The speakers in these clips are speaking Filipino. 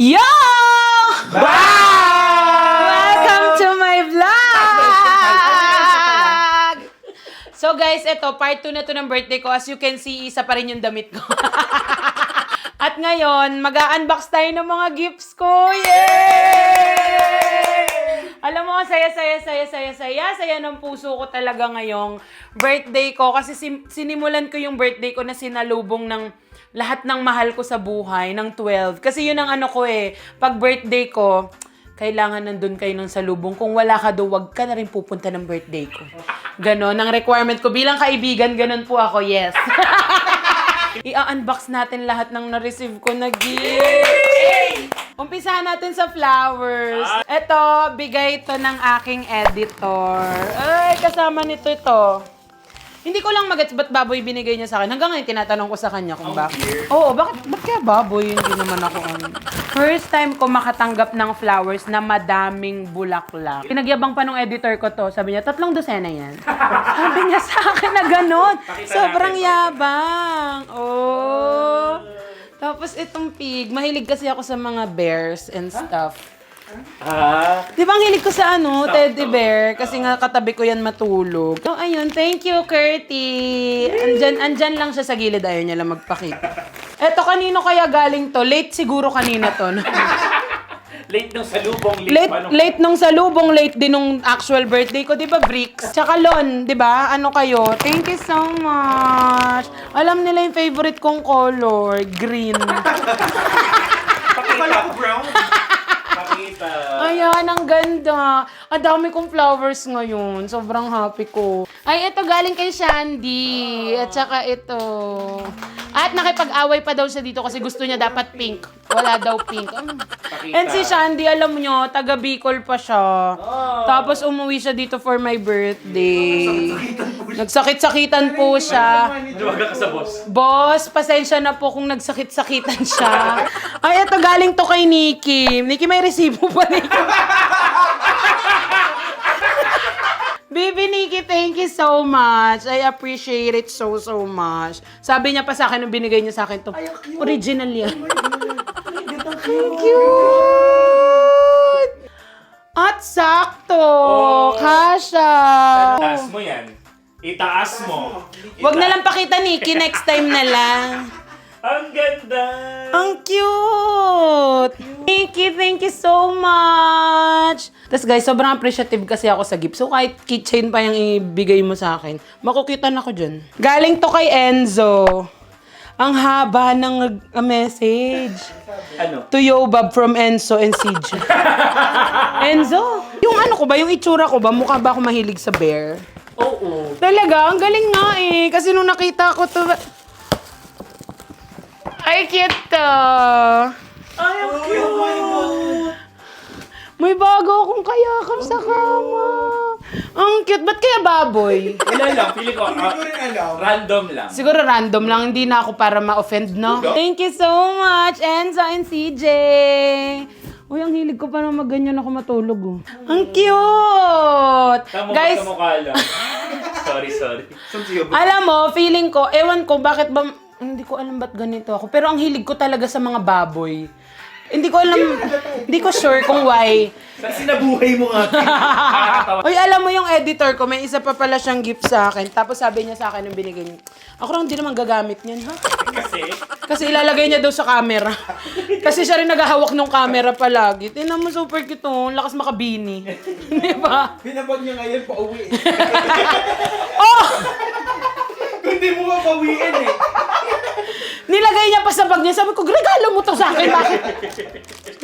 Yo! Welcome to my vlog! So guys, ito, part 2 na to ng birthday ko. As you can see, isa pa rin yung damit ko. At ngayon, mag-unbox tayo ng mga gifts ko. Yay! Alam mo, saya, saya, saya, saya, saya, saya ng puso ko talaga ngayong birthday ko. Kasi sim- sinimulan ko yung birthday ko na sinalubong ng lahat ng mahal ko sa buhay, ng 12. Kasi yun ang ano ko eh, pag birthday ko, kailangan nandun kayo ng salubong. Kung wala ka doon, wag ka na rin pupunta ng birthday ko. Ganon, ang requirement ko. Bilang kaibigan, ganon po ako, yes. I-unbox natin lahat ng na-receive ko na gift. Umpisahan natin sa flowers. Ito, bigay ito ng aking editor. Ay, kasama nito ito. Hindi ko lang magets ba't baboy binigay niya sa akin. Hanggang ngayon, tinatanong ko sa kanya kung bakit. Oo, bakit, ba't kaya baboy? Hindi naman ako. ano. First time ko makatanggap ng flowers na madaming bulaklak. Pinagyabang pa nung editor ko to. Sabi niya, tatlong dosena yan. Sabi niya sa akin na gano'n. Sobrang yabang. Oh. Tapos itong pig, mahilig kasi ako sa mga bears and stuff. Ah, Di ba ang hilig ko sa ano, teddy bear? Kasi nga katabi ko yan matulog. So, ayun. Thank you, Curty. Andyan, andyan lang siya sa gilid. Ayaw niya lang magpakita. Eto, kanino kaya galing to? Late siguro kanina to. no? late nung salubong, late, late, pa nung... late nung salubong, late din nung actual birthday ko. Di ba, Bricks? Tsaka Lon, di ba? Ano kayo? Thank you so much. Alam nila yung favorite kong color. Green. Pakita. ko brown. Pakita. Ayan, ang ganda. Ang dami kong flowers ngayon. Sobrang happy ko. Ay, ito galing kay Shandy. At saka ito. At nakipag-away pa daw siya dito kasi gusto niya dapat pink. Wala daw pink. Um, Pakita. And si Shandy, alam nyo, taga Bicol pa siya. Oh. Tapos umuwi siya dito for my birthday. Nagsakit-sakitan po siya. Luwaga ka sa boss. Boss, pasensya na po kung nagsakit-sakitan siya. Ay, ito galing to kay Nikki. Nikki, may resibo pa, Nikki. Baby Nikki, thank you so much. I appreciate it so, so much. Sabi niya pa sa akin nung binigay niya sa akin to. Original yan. Cute! At sakto! Kasha! Taas mo yan. Itaas mo. Wag na lang pakita, Nikki. Next time na lang. Ang ganda. Ang cute! Nikki, thank you so much! Tapos guys, sobrang appreciative kasi ako sa gift. So kahit keychain pa yung ibigay mo sa akin, makukitan ako dyan. Galing to kay Enzo. Ang haba ng uh, message. Ano? To Yobab from Enzo and CJ. Enzo, yung ano ko ba, yung itsura ko ba, mukha ba ako mahilig sa bear? Oo. Talaga, ang galing nga eh. Kasi nung nakita ko to... Ay, cute to. Ay, ang cute. May bago akong kayakap sa kama. Ang cute. Ba't kaya baboy? Wala lang. Feeling ko, ah, random lang. Siguro random lang. Hindi na ako para ma-offend, no? Thank you so much, Enzo and CJ. Uy, ang hilig ko pa naman ganyan ako matulog, oh. Ang cute! Tama Guys, Guys, mukha lang. sorry, sorry. Alam mo, feeling ko, ewan ko bakit ba, hindi ko alam ba't ganito ako. Pero ang hilig ko talaga sa mga baboy. Hindi ko alam, hindi ko sure kung why. Kasi nabuhay mo nga. Uy, alam mo yung editor ko, may isa pa pala siyang gift sa akin. Tapos sabi niya sa akin nung binigay niya, ako lang hindi naman gagamit niyan, ha? Kasi, Kasi ilalagay niya daw sa camera. Kasi siya rin naghahawak ng camera palagi. Tingnan mo, super cute oh. Lakas makabini. Di ba? Pinabag niya ngayon pa uwi. Oh! Hindi mo mapawiin eh. Nilagay niya pa sa bag niya. Sabi ko, regalo mo to sa akin. Bakit?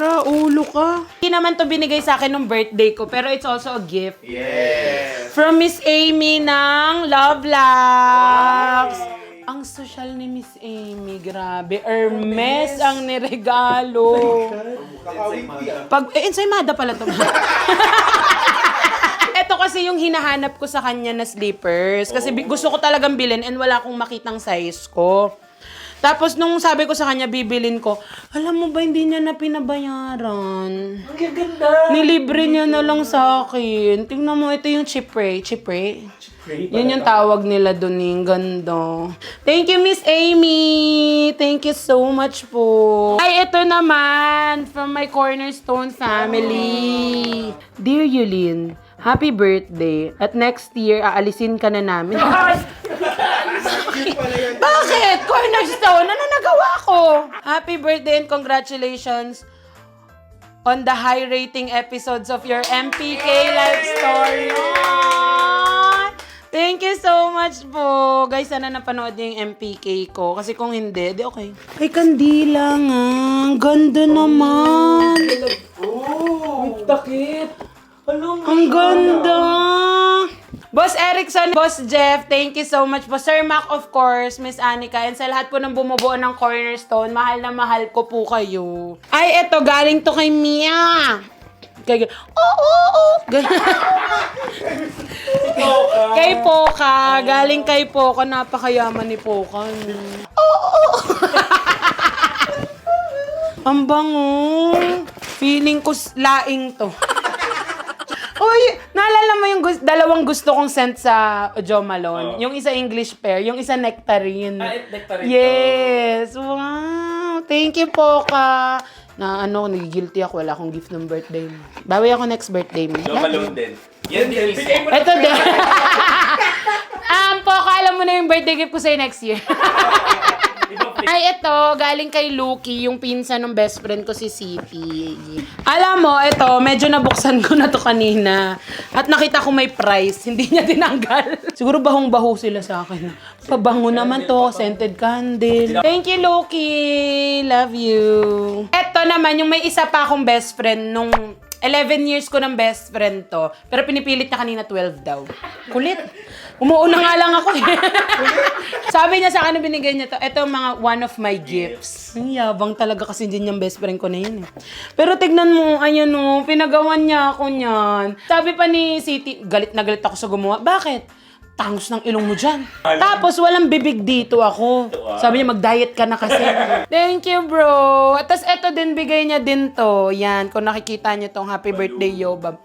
Tra, ulo ka. Hindi naman to binigay sa akin nung birthday ko. Pero it's also a gift. Yes. From Miss Amy ng Love Lux. Ang social ni Miss Amy, grabe. Hermes ang niregalo. Yan. Pag, eh, ensaymada pala to. Ito kasi yung hinahanap ko sa kanya na slippers. Kasi bi- gusto ko talagang bilhin and wala akong makitang size ko. Tapos nung sabi ko sa kanya, bibilin ko, alam mo ba, hindi niya na pinabayaran. Ang ganda. Nilibre niya na lang sa akin. Tingnan mo, ito yung chipre. Chipre? Yun yung tawag nila doon eh. Ang Ganda. Thank you, Miss Amy. Thank you so much po. Ay, ito naman. From my Cornerstone family. Dear Yulin, happy birthday. At next year, aalisin ka na namin. Cornerstone? Ano nagawa ko? Happy birthday and congratulations on the high rating episodes of your MPK life story. Aww! Thank you so much po. Guys, sana napanood niyo yung MPK ko. Kasi kung hindi, di okay. Ay, kandila nga. Ang Ganda naman. Oh, takip. Alam Ang ganda! Boss Erickson, Boss Jeff, thank you so much po. Sir Mac, of course, Miss Anika, and sa lahat po ng bumubuo ng Cornerstone, mahal na mahal ko po kayo. Ay, eto, galing to kay Mia. Kay, oo, oo, oo. kay Poka, galing kay Poka, napakayaman ni Poka. Oo, oo. Ang bango. Feeling ko s- laing to. Uy, naalala mo yung gus- dalawang gusto kong scent sa Jo Malone? Oo. Yung isa English pear, yung isa nectarine. Ah, eh, nectarine. Yes! Wow! Thank you po ka. Na ano, nagigilty ako. Wala akong gift ng birthday mo. Bawi ako next birthday mo. Joe Malone din. Yan din. Ito din. um, po alam mo na yung birthday gift ko sa'yo next year. Ay, ito, galing kay Lucky, yung pinsan ng best friend ko si City. Alam mo, ito, medyo nabuksan ko na to kanina. At nakita ko may price, hindi niya tinanggal. Siguro bahong-baho sila sa akin. Pabango naman to, scented candle. Thank you, Lucky. Love you. Ito naman, yung may isa pa akong best friend nung 11 years ko ng best friend to. Pero pinipilit niya kanina 12 daw. Kulit. Umuuna nga lang ako eh. Sabi niya sa akin na binigay niya to, ito mga one of my gifts. Ang yabang talaga kasi din yung best friend ko na yun eh. Pero tignan mo, ayan o, pinagawan niya ako niyan. Sabi pa ni City, galit na galit ako sa gumawa. Bakit? Tangos ng ilong mo dyan. Tapos walang bibig dito ako. Sabi niya, mag-diet ka na kasi. Thank you, bro. At tas eto din, bigay niya din to. Yan, kung nakikita niyo tong happy birthday, Yobab.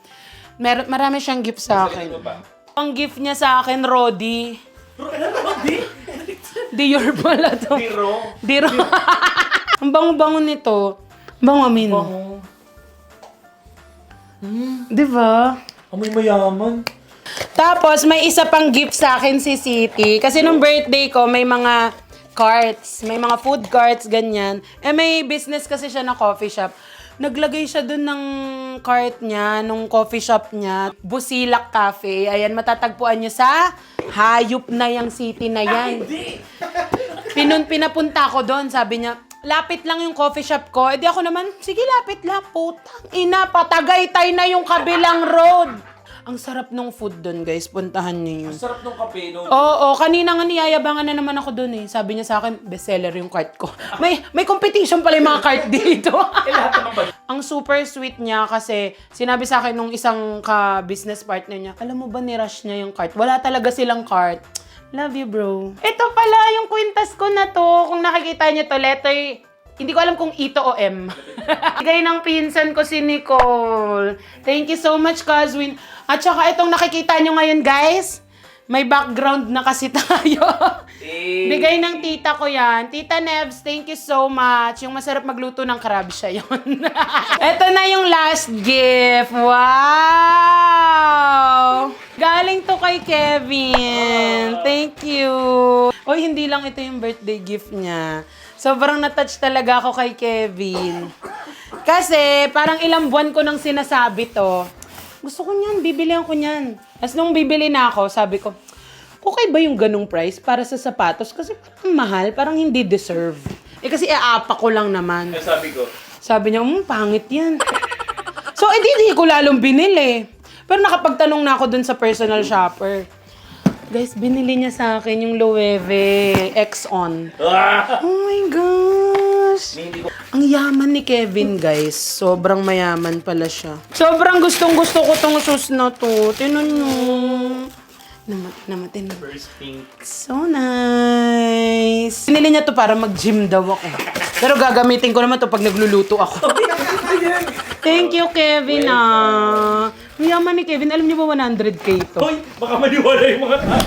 Mer marami siyang gift sa akin. Ano? Ang gift niya sa akin, Rodi. Di? Dior pala to. Biro. Diro. Ang bango-bango nito. Bango amin. Di ba? Amoy mayaman. Tapos, may isa pang gift sa akin si City. Kasi nung birthday ko, may mga carts. May mga food carts, ganyan. Eh, may business kasi siya na coffee shop. Naglagay siya dun ng cart niya, nung coffee shop niya. Busilak Cafe. Ayan, matatagpuan niyo sa Hayop na yung city na yan. Pinun, pinapunta ko doon, sabi niya, lapit lang yung coffee shop ko. Eh di ako naman, sige lapit lang, putang ina, patagaytay na yung kabilang road. Ang sarap ng food doon, guys. Puntahan niyo yun. Sarap ng kape, no? Oo, kanina nga niyayabangan na naman ako doon eh. Sabi niya sa akin, bestseller yung cart ko. May may competition pala yung mga cart dito. Eh, lahat naman ba? Ang super sweet niya kasi sinabi sa akin nung isang ka-business partner niya, alam mo ba ni-rush niya yung cart? Wala talaga silang cart. Love you, bro. Ito pala yung kwintas ko na to. Kung nakikita niyo to, letter hindi ko alam kung ito o M. Bigay ng pinsan ko si Nicole. Thank you so much, Caswin. At saka itong nakikita nyo ngayon, guys. May background na kasi tayo. Bigay ng tita ko yan. Tita Nebs, thank you so much. Yung masarap magluto ng crab siya yun. Ito na yung last gift. Wow! Galing to kay Kevin. Thank you. Oy, hindi lang ito yung birthday gift niya. Sobrang na-touch talaga ako kay Kevin. Kasi parang ilang buwan ko nang sinasabi to. Gusto ko niyan, bibilihan ko niyan. Tapos nung bibili na ako, sabi ko, okay ba yung ganong price para sa sapatos? Kasi parang mahal, parang hindi deserve. Eh kasi aapa ko lang naman. ano sabi ko? Sabi niya, hmm, pangit yan. so, edi di ko lalong binili. Pero nakapagtanong na ako dun sa personal shopper. Guys, binili niya sa akin yung Loewe X-On. Ah! Oh my gosh! Ko. Ang yaman ni Kevin, guys. Sobrang mayaman pala siya. Sobrang gustong gusto ko tong shoes na to. Tinan nyo. Namatay, namatay na. First pink. So nice. Pinili niya to para mag-gym daw ako. Pero gagamitin ko naman to pag nagluluto ako. Thank you, Kevin, ah. Ang yaman ni Kevin. Alam niyo ba 100k to? Hoy, baka maniwala yung mga tao.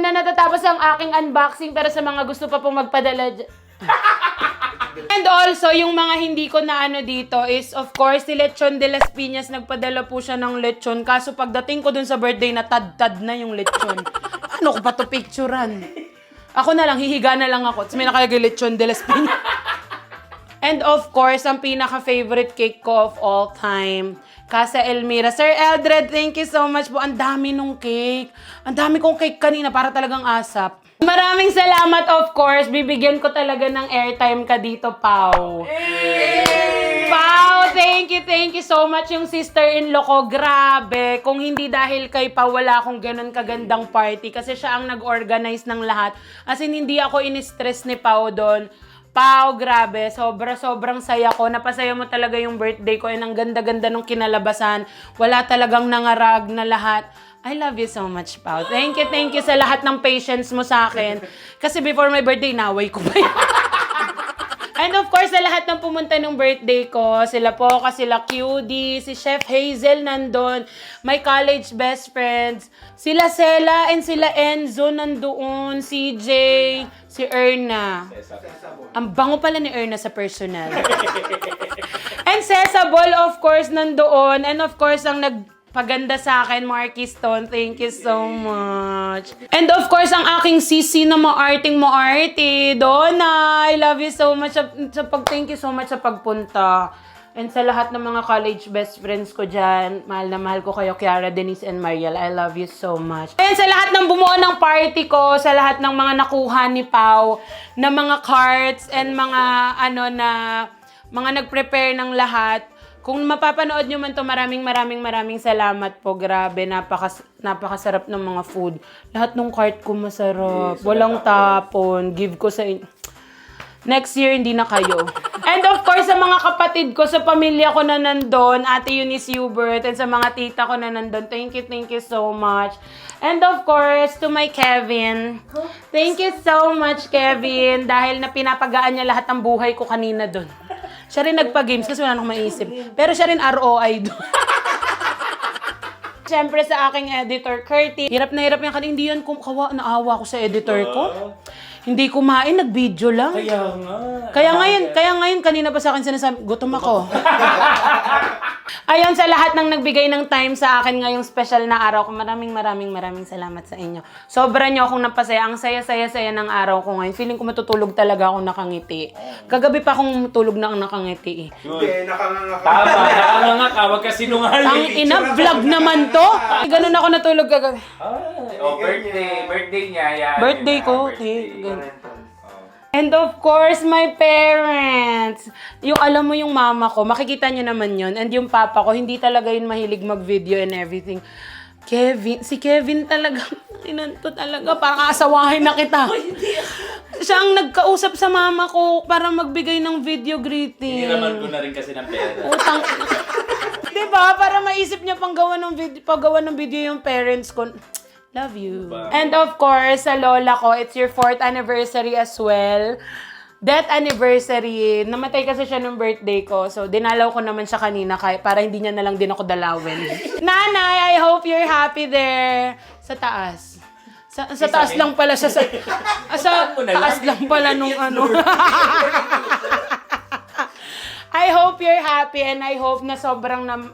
Doon na natatapos ang aking unboxing. Pero sa mga gusto pa pong magpadala dyan. And also, yung mga hindi ko na ano dito is, of course, si Lechon de las Piñas, nagpadala po siya ng lechon. Kaso pagdating ko dun sa birthday, natad-tad na yung lechon. Ano ko pa to picturean? Ako na lang, hihiga na lang ako. Tapos may nakalagay Lechon de las Piñas. And of course, ang pinaka-favorite cake ko of all time, Casa Elmira. Sir Eldred, thank you so much po. Ang dami nung cake. Ang dami kong cake kanina para talagang asap. Maraming salamat, of course. Bibigyan ko talaga ng airtime ka dito, Pau. Pau, thank you, thank you so much yung sister-in-law ko. Grabe. Kung hindi dahil kay Pau, wala akong ganun kagandang party. Kasi siya ang nag-organize ng lahat. As in, hindi ako in-stress ni Pau doon. Pau, grabe. Sobra, sobrang saya ko. Napasaya mo talaga yung birthday ko. And ang ganda-ganda nung kinalabasan. Wala talagang nangarag na lahat. I love you so much, Pau. Thank you, thank you sa lahat ng patience mo sa akin. Kasi before my birthday, naway ko pa yun. And of course, sa lahat ng pumunta ng birthday ko, sila po, kasi sila QD, si Chef Hazel nandun, my college best friends, sila Sela and sila Enzo nandoon, Jay, si Erna. Ang bango pala ni Erna sa personal. and Cesabol, of course, nandoon. And of course, ang nagpaganda sa akin, Marky Stone. Thank you so much. And of course, ang aking sisi na maarting maarte, Donna. I love you so much. Sa, sa pag, thank you so much sa pagpunta. And sa lahat ng mga college best friends ko dyan, mahal na mahal ko kayo, Kiara, Denise, and Mariel. I love you so much. And sa lahat ng bumuo ng party ko, sa lahat ng mga nakuha ni Pau, na mga cards and mga ano na, mga nag-prepare ng lahat. Kung mapapanood nyo man to, maraming maraming maraming salamat po. Grabe, napakas napakasarap ng mga food. Lahat ng cart ko masarap. Walang tapon. Give ko sa in- Next year, hindi na kayo. And of course, sa mga kapatid ko, sa pamilya ko na nandun, Ate Eunice Hubert, and sa mga tita ko na nandun, thank you, thank you so much. And of course, to my Kevin, thank you so much, Kevin, dahil na pinapagaan niya lahat ng buhay ko kanina dun. Siya rin nagpa-games kasi wala nang maisip. Pero siya rin ROI dun. Siyempre sa aking editor, Curtis. Hirap na hirap yan kanina. Hindi yan kum- kawa, naawa ko sa editor ko. Hindi kumain, nag-video lang. Kaya nga. Kaya ngayon, kaya ngayon kanina pa sa akin sinasabi, gutom ako. Ayun sa lahat ng nagbigay ng time sa akin ngayong special na araw ko. Maraming maraming maraming salamat sa inyo. Sobra niyo akong napasaya. Ang saya-saya-saya ng araw ko ngayon. Feeling ko matutulog talaga ako nakangiti. Kagabi pa akong tulog na ang nakangiti eh. Hindi, nakanganga ka. Tama, tama nga ka. Huwag ka Ang sinungaling. ina, vlog naman to. Ganun ako natulog kagabi. Ay, Oh, birthday. Birthday niya. Yan, Birthday ko, ah, birthday. ganun. And of course, my parents. Yung alam mo yung mama ko, makikita nyo naman yun. And yung papa ko, hindi talaga yun mahilig mag-video and everything. Kevin, si Kevin talaga, inanto talaga, parang asawahin na kita. Siya ang nagkausap sa mama ko para magbigay ng video greeting. Hiniraman ko na rin kasi ng pera. Utang. 'Di ba? Para maisip niya pang gawa ng video, paggawa ng video yung parents ko. Love you. And of course, sa lola ko, it's your fourth anniversary as well. Death anniversary. Namatay kasi siya nung birthday ko. So, dinalaw ko naman siya kanina kay, para hindi niya na lang din ako dalawin. Nanay, I hope you're happy there. Sa taas. Sa, sa taas lang pala siya. Sa, sa taas lang pala nung ano. I hope you're happy and I hope na sobrang na,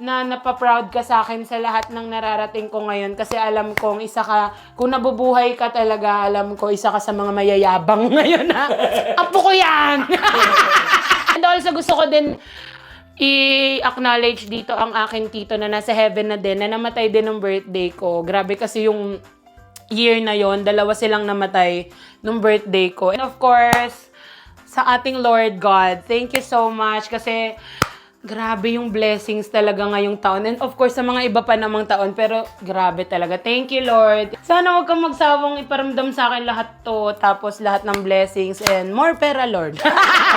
na napaproud ka sa akin sa lahat ng nararating ko ngayon kasi alam kong isa ka, kung nabubuhay ka talaga, alam ko isa ka sa mga mayayabang ngayon ha. Apo ko yan! and also gusto ko din i-acknowledge dito ang aking tito na nasa heaven na din, na namatay din ng birthday ko. Grabe kasi yung year na yon dalawa silang namatay nung birthday ko. And of course, sa ating Lord God, thank you so much kasi grabe yung blessings talaga ngayong taon. And of course, sa mga iba pa namang taon, pero grabe talaga. Thank you, Lord. Sana huwag kang magsawang iparamdam sa akin lahat to, tapos lahat ng blessings and more pera, Lord.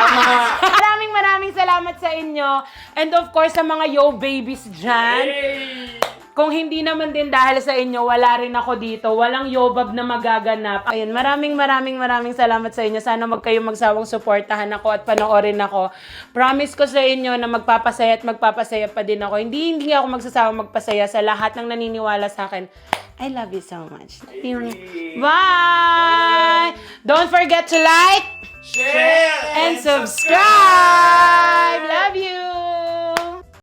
maraming maraming salamat sa inyo. And of course, sa mga yo babies dyan. Kung hindi naman din dahil sa inyo, wala rin ako dito. Walang yobab na magaganap. Ayun, maraming maraming maraming salamat sa inyo. Sana mag kayo magsawang suportahan ako at panoorin ako. Promise ko sa inyo na magpapasaya at magpapasaya pa din ako. Hindi, hindi ako magsasawang magpasaya sa lahat ng naniniwala sa akin. I love you so much. Bye! Don't forget to like Share and subscribe!